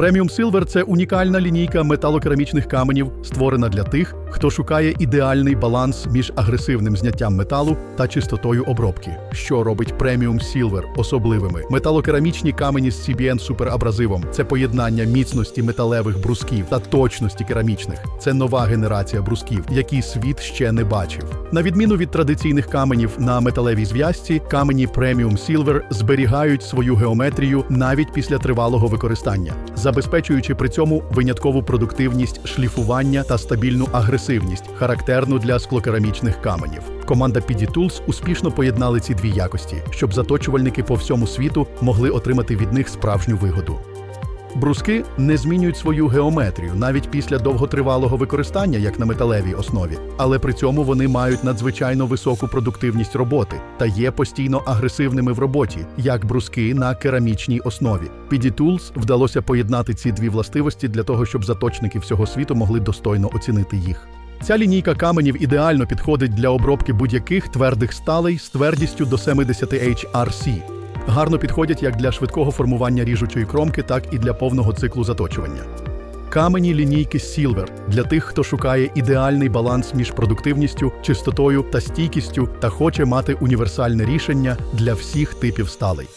Преміум Silver – це унікальна лінійка металокерамічних каменів, створена для тих, хто шукає ідеальний баланс між агресивним зняттям металу та чистотою обробки. Що робить Преміум Silver особливими? Металокерамічні камені з CBN суперабразивом це поєднання міцності металевих брусків та точності керамічних. Це нова генерація брусків, які світ ще не бачив. На відміну від традиційних каменів на металевій зв'язці, камені Premium Silver зберігають свою геометрію навіть після тривалого використання, забезпечуючи при цьому виняткову продуктивність шліфування та стабільну агресивність, характерну для склокерамічних каменів. Команда PD Tools успішно поєднали ці дві якості, щоб заточувальники по всьому світу могли отримати від них справжню вигоду. Бруски не змінюють свою геометрію навіть після довготривалого використання, як на металевій основі, але при цьому вони мають надзвичайно високу продуктивність роботи та є постійно агресивними в роботі, як бруски на керамічній основі. PD Tools вдалося поєднати ці дві властивості для того, щоб заточники всього світу могли достойно оцінити їх. Ця лінійка каменів ідеально підходить для обробки будь-яких твердих сталей з твердістю до 70 HRC. Гарно підходять як для швидкого формування ріжучої кромки, так і для повного циклу заточування. Камені лінійки Silver для тих, хто шукає ідеальний баланс між продуктивністю, чистотою та стійкістю та хоче мати універсальне рішення для всіх типів сталей.